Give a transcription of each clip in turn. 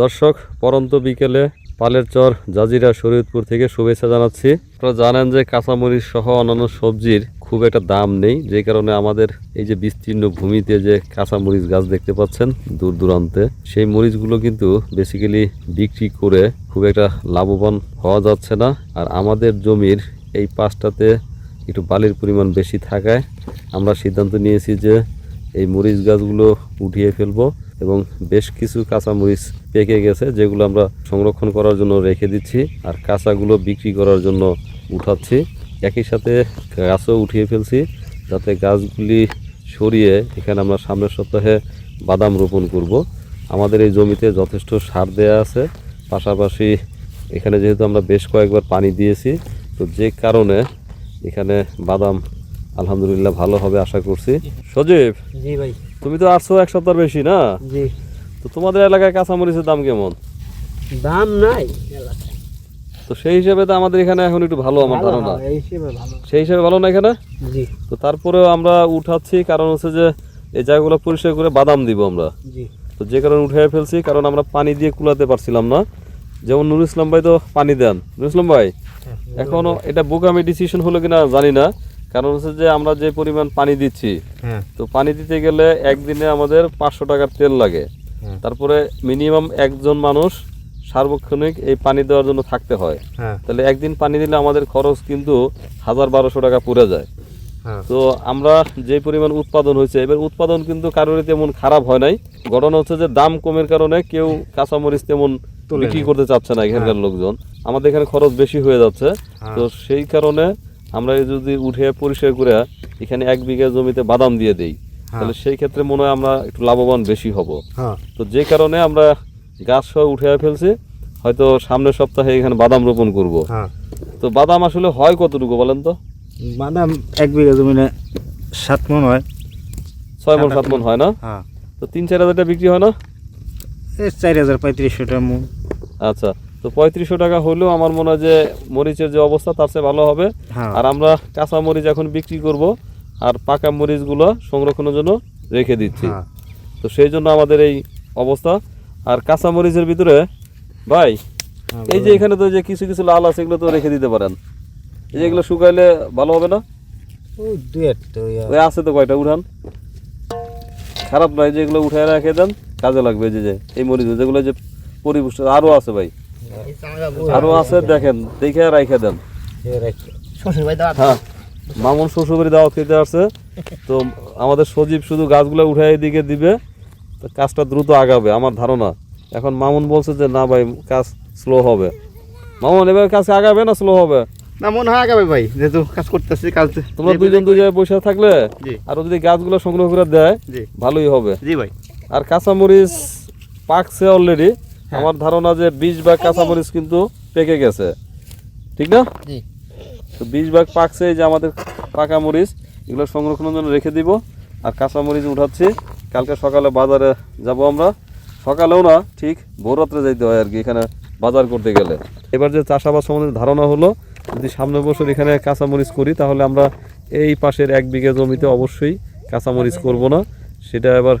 দর্শক, পরন্ত বিকেলে পালের চর জাজিরা শরীয়তপুর থেকে শুভেচ্ছা জানাচ্ছি। আপনারা জানেন যে কাঁচামরিচ সহ অন্যান্য সবজির খুব একটা দাম নেই, যে কারণে আমাদের এই যে বিস্তীর্ণ ভূমিতে যে কাঁচামরিচ গাছ দেখতে পাচ্ছেন দূর দূরান্তে, সেই মরিচগুলো কিন্তু বেসিক্যালি বিক্রি করে খুব একটা লাভবান হওয়া যাচ্ছে না। আর আমাদের জমির এই পাশটাতে একটু বালির পরিমাণ বেশি থাকায় আমরা সিদ্ধান্ত নিয়েছি যে এই মরিচ গাছগুলো উঠিয়ে ফেলব। এবং বেশ কিছু কাঁচা মরিচ পেকে গেছে, যেগুলো আমরা সংরক্ষণ করার জন্য রেখে দিচ্ছি আর কাঁচাগুলো বিক্রি করার জন্য উঠাচ্ছি। একই সাথে গাছও উঠিয়ে ফেলছি যাতে গাছগুলি সরিয়ে এখানে আমরা সামনের সপ্তাহে বাদাম রোপণ করব। আমাদের এই জমিতে যথেষ্ট সার দেয়া আছে, পাশাপাশি এখানে যেহেতু আমরা বেশ কয়েকবার পানি দিয়েছি, তো যে কারণে এখানে বাদাম আলহামদুলিল্লাহ ভালো হবে আশা করছি। সজীব, জি ভাই। তুমি তো আসছো এক সপ্তাহ বেশি না? জি। তো তোমাদের এলাকায় কাঁচামরিচের দাম কেমন? দাম নাই তো সেই হিসেবে তো আমাদের এখানে এখন একটু ভালো আমার ধারণা। সেই হিসেবে ভালো না এখানে? জি। তো তারপরেও আমরা উঠাচ্ছি কারণ হচ্ছে যে এই জায়গাগুলো পরিষ্কার করে বাদাম দিব আমরা। জি। তো যে কারণে উঠে ফেলছি কারণ আমরা পানি দিয়ে কুলাতে পারছিলাম না। যেমন নুর ইসলাম ভাই তো পানি দেন। নুর ইসলাম ভাই এখনও এটা বোকামি ডিসিশন হলো কিনা জানি না। কারণ হচ্ছে যে আমরা যে পরিমাণ পানি দিচ্ছি হ্যাঁ তো পানি দিতে গেলে একদিনে আমাদের পাঁচশো টাকার তেল লাগে। হ্যাঁ। তারপরে মিনিমাম একজন মানুষ সার্বক্ষণিক এই পানি দেওয়ার জন্য থাকতে হয়। হ্যাঁ। তাহলে একদিন পানি দিলে আমাদের খরচ কিন্তু হাজার বারোশো টাকা পড়ে যায়। হ্যাঁ। তো আমরা যে পরিমাণ উৎপাদন হয়েছে এবার উৎপাদন কিন্তু কারোরই তেমন খারাপ হয় নাই। ঘটনা হচ্ছে যে দাম কমের কারণে কেউ কাঁচামরিচ তেমন বিক্রি করতে চাচ্ছে না এখানকার লোকজন। আমাদের এখানে খরচ বেশি হয়ে যাচ্ছে। হ্যাঁ। তো সেই কারণে আমরা যদি উঠে পরিষ্কার করে এখানে এক বিঘা জমিতে বাদাম দিয়ে দেই তাহলে সেই ক্ষেত্রে মনে হয় আমরা একটু লাভবান বেশি হব। হ্যাঁ। তো যে কারণে আমরা গাছ সহ উঠে ফেলছি হয়তো সামনের সপ্তাহে এখানে বাদাম রোপণ করব। হ্যাঁ। তো বাদাম আসলে হয় কতটুকু বলেন তো? বাদাম এক বিঘা জমিনে সাত মন হয়। ছয় মন সাত মন হয় না? হ্যাঁ। তো তিন চার হাজারটা বিক্রি হয় না? চার হাজার পঁয়ত্রিশশো টাকা মন। আচ্ছা। তো পঁয়ত্রিশশো টাকা হলেও আমার মনে হয় যে মরিচের যে অবস্থা তার চেয়ে ভালো হবে। হ্যাঁ। আর আমরা কাঁচা মরিচ এখন বিক্রি করব আর পাকা মরিচগুলো সংরক্ষণের জন্য রেখে দিচ্ছি। হ্যাঁ। তো সেই জন্য আমাদের এই অবস্থা। আর কাঁচা মরিচের ভিতরে ভাই হ্যাঁ, এই যে এখানে তো যে কিছু কিছু লাল আছে এগুলো তো রেখে দিতে পারেন। এই যে এগুলো শুকাইলে ভালো হবে না? ওই আছে তো কয়টা উঠান। খারাপ নয় যে এগুলো উঠে রেখে দেন কাজে লাগবে যে যে এই মরিচ যেগুলো যে পরিপুষ্ট আরও আছে ভাই। আরও আছে দেখেন দেখে রাইখে দেন। হ্যাঁ মামুন শ্বশুরবাড়ি দাওয়াত খেতে আসছে। তো আমাদের সজীব শুধু গাছগুলো উঠে এদিকে দিবে তো কাজটা দ্রুত আগাবে আমার ধারণা। এখন মামুন বলছে যে না ভাই কাজ স্লো হবে। মামুন এবার কাজ আগাবে না স্লো হবে? না মনে হয় আগাবে ভাই যেহেতু কাজ করতেছি কাজ তোমরা দুইজন দুই জায়গায় বসে থাকলে আর যদি গাছগুলো সংগ্রহ করে দেয় ভালোই হবে। জি ভাই। আর কাঁচামরিচ পাকছে অলরেডি আমার ধারণা যে বিশ ভাগ কাঁচামরিচ কিন্তু পেকে গেছে। ঠিক না? তো বিশ ভাগ পাকছে এই যে আমাদের পাকা মরিচ এগুলো সংরক্ষণের জন্য রেখে দিব। আর কাঁচা মরিচ উঠাচ্ছি। কালকে সকালে বাজারে যাব আমরা। সকালেও না ঠিক ভোররাত্রে যাইতে হয় আর কি এখানে বাজার করতে গেলে। এবার যে চাষাবাদ সম্বন্ধে ধারণা হলো যদি সামনের বছর এখানে কাঁচামরিচ করি তাহলে আমরা এই পাশের এক বিঘা জমিতে অবশ্যই কাঁচামরিচ করব না। সেটা এবার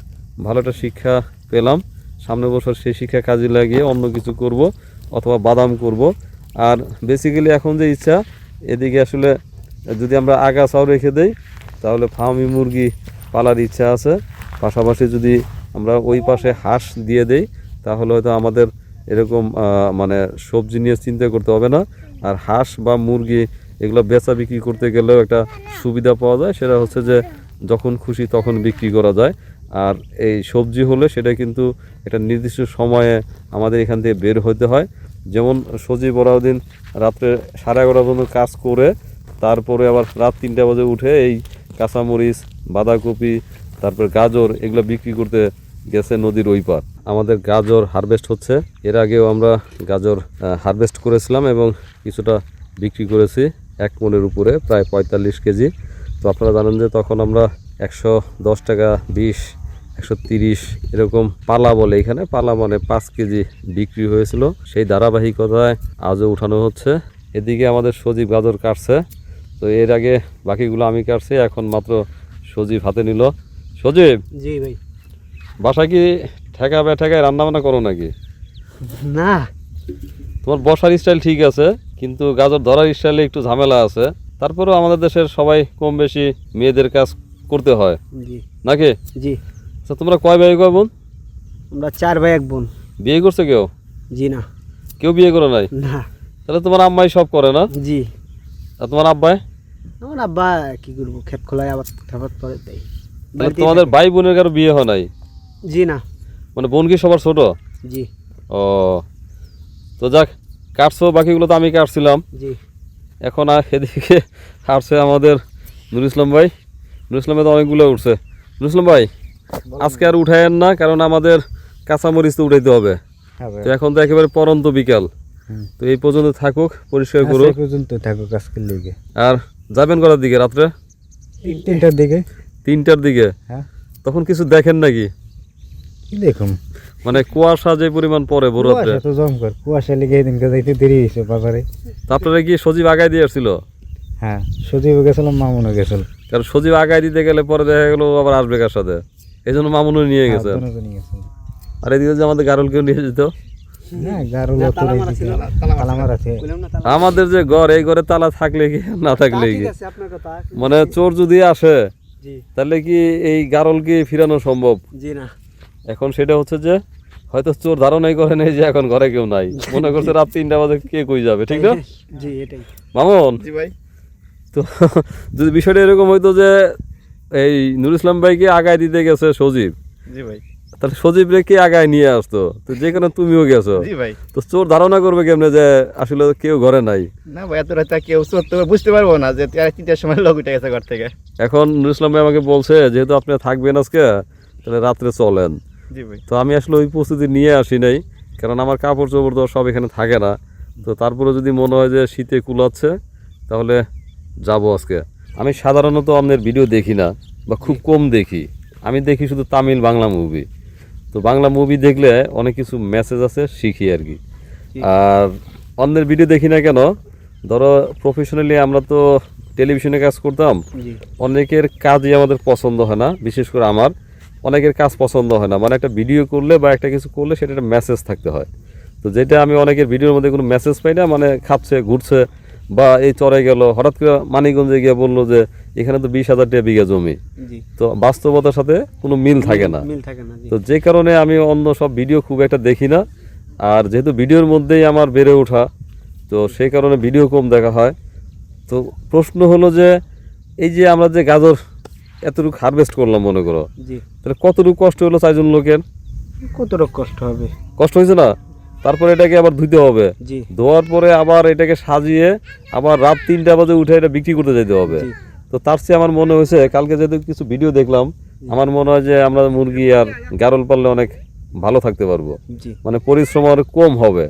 ভালো একটা শিক্ষা পেলাম। সামনের বছর সেই শিক্ষা কাজে লাগিয়ে অন্য কিছু করব অথবা বাদাম করব। আর বেসিক্যালি এখন যে ইচ্ছা, এদিকে আসলে যদি আমরা আগাছাও রেখে দেই, তাহলে ফার্মি মুরগি পালার ইচ্ছা আছে। পাশাপাশি যদি আমরা ওই পাশে হাঁস দিয়ে দেই, তাহলে হয়তো আমাদের এরকম মানে সবজি নিয়ে চিন্তা করতে হবে না। আর হাঁস বা মুরগি এগুলো বেচা বিক্রি করতে গেলেও একটা সুবিধা পাওয়া যায়। সেটা হচ্ছে যে যখন খুশি তখন বিক্রি করা যায়। আর এই সবজি হলে সেটা কিন্তু একটা নির্দিষ্ট সময়ে আমাদের এখান থেকে বের হতে হয়। যেমন সজীব দিন রাত্রে সাড়ে এগারোটা পর্যন্ত কাজ করে, তারপরে আবার রাত তিনটা বাজে উঠে এই কাঁচামরিচ, বাঁধাকপি, তারপর গাজর এগুলো বিক্রি করতে গেছে নদীর ওই পার আমাদের গাজর হারভেস্ট হচ্ছে। এর আগেও আমরা গাজর হারভেস্ট করেছিলাম এবং কিছুটা বিক্রি করেছি এক মনের উপরে, প্রায় পঁয়তাল্লিশ কেজি। তো আপনারা জানেন যে তখন আমরা একশো দশ টাকা, বিশ একশো তিরিশ এরকম পালা বলে এখানে। পালা মানে পাঁচ কেজি বিক্রি হয়েছিল। সেই ধারাবাহিকতায় আজও উঠানো হচ্ছে। এদিকে আমাদের সজীব গাজর কাটছে। তো এর আগে বাকিগুলো আমি কাটছি এখন মাত্র সজীব হাতে নিল। সজীব! জি ভাই। বাসা কি ঠেকা রান্না বান্না করো নাকি? না। তোমার বসার স্টাইল ঠিক আছে কিন্তু গাজর ধরার স্টাইলে একটু ঝামেলা আছে। তারপরেও আমাদের দেশের সবাই কম বেশি মেয়েদের কাজ করতে হয়। নাকি? জি। আচ্ছা তোমরা কয় ভাই কয় বোন? আমরা চার ভাই এক বোন। বিয়ে করছে কেউ? জি না। কেউ বিয়ে করে নাই? না। তাহলে তোমার আম্মাই সব করে না? জি। আর তোমার আব্বাই? আমার আব্বা কি করব ক্ষেত খোলায় আবার খাবার পরে তাই তাহলে তোমাদের ভাই বোনের কারও বিয়ে হয় নাই? জি না। মানে বোন কি সবার ছোট? জি। ও তো যাক কাটছো বাকিগুলো তো আমি কাটছিলাম। জি। এখন আর এদিকে কাটছে আমাদের নুর ইসলাম ভাই। নুর ইসলামে তো অনেকগুলো উঠছে। নুর ইসলাম ভাই আজকে আর উঠায়েন না কারণ আমাদের কাঁচামরিচ তো উঠাইতে হবে। তো এখন তো একেবারে পরন্ত বিকাল। তো এই পর্যন্ত থাকুক পরিষ্কার করুক। পর্যন্ত থাকো আজকের লেগে আর যাবেন করার দিকে রাত্রে? তিনটার দিকে। তিনটার দিকে? হ্যাঁ। তখন কিছু দেখেন নাকি? কি দেখুন? মানে কুয়াশা যে পরিমাণ পরে রাত্রে কুয়াশা তো জমকর। কুয়াশা লেগে এদিনকে যাইতে দেরি হয়েছে বাজারে। আপনারা কি সজীব আগায় দিয়ে আসছিল? হ্যাঁ সজীব গেছিলাম মামুনও গেছিল। কারণ সজীব আগায় দিতে গেলে পরে দেখা গেলো আবার আসবে কার সাথে? এই জন্য মামুনও নিয়ে গেছে। আর এদিকে যে আমাদের গারুলকেও নিয়ে যেত। আমাদের যে ঘর এই ঘরে তালা থাকলে কি না থাকলে কি? মানে চোর যদি আসে তাহলে কি এই গারল কি ফিরানো সম্ভব? এখন সেটা হচ্ছে যে হয়তো চোর ধারণাই করে নেই যে এখন ঘরে কেউ নাই। মনে করছে রাত তিনটা বাজে কে কই যাবে ঠিক না? জি এটাই। মামুন? তো যদি বিষয়টা এরকম হইতো যে এই নুর ইসলাম ভাইকে আগায় দিতে গেছে সজীব। জি ভাই। তাহলে সজীব রে কে আগায় নিয়ে আসতো? তো যেখানে তুমিও গেছো। জি ভাই। তো চোর ধারণা করবে কেমনে যে আসলে কেউ ঘরে নাই? না ভাই এত রাতে কেউ চড়তে বুঝতে পারব না যে আর তিনটার সময় লোক উঠে গেছে ঘর থেকে। এখন নুর ইসলাম ভাই আমাকে বলছে যেহেতু আপনি থাকবেন আজকে তাহলে রাত্রে চলেন। জি ভাই। তো আমি আসলে ওই প্রস্তুতি নিয়ে আসি নাই কারণ আমার কাপড় চোপড় তো সব এখানে থাকে না। তো তারপরে যদি মনে হয় যে শীতে কুলাচ্ছে তাহলে যাব আজকে। আমি সাধারণত আপনার ভিডিও দেখি না বা খুব কম দেখি। আমি দেখি শুধু তামিল বাংলা মুভি তো বাংলা মুভি দেখলে অনেক কিছু মেসেজ আছে শিখি আর কি। আর অন্যের ভিডিও দেখি না কেন? ধরো প্রফেশনালি আমরা তো টেলিভিশনে কাজ করতাম। অনেকের কাজই আমাদের পছন্দ হয় না বিশেষ করে আমার। অনেকের কাজ পছন্দ হয় না। মানে একটা ভিডিও করলে বা একটা কিছু করলে সেটা একটা মেসেজ থাকতে হয়। তো যেটা আমি অনেকের ভিডিওর মধ্যে কোনো মেসেজ পাই না মানে খাচ্ছে ঘুরছে বা এই চড়ে গেল হঠাৎ করে মানিকগঞ্জে গিয়ে বলল যে এখানে তো বিশ হাজার টাকা বিঘা জমি। তো বাস্তবতার সাথে কোনো মিল থাকে না। তো যে কারণে আমি অন্য সব ভিডিও খুব একটা দেখি না। আর যেহেতু ভিডিওর মধ্যেই আমার বেড়ে ওঠা তো সেই কারণে ভিডিও কম দেখা হয়। তো প্রশ্ন হলো যে এই যে আমরা যে গাজর এতটুকু হারভেস্ট করলাম মনে করো তাহলে কতটুকু কষ্ট হলো চারজন লোকের? কতটুকু কষ্ট হবে? কষ্ট হয়েছে না? তারপরে এটাকে আবার ধুইতে হবে। ধোয়ার পরে আবার এটাকে সাজিয়ে আবার রাত তিনটা বাজে উঠে এটা বিক্রি করতে যেতে হবে। তো তার চেয়ে আমার মনে হয়েছে কালকে যেহেতু কিছু ভিডিও দেখলাম আমার মনে হয় যে আমরা মুরগি আর গারল পাললে অনেক ভালো থাকতে পারব। মানে পরিশ্রম আর কম হবে।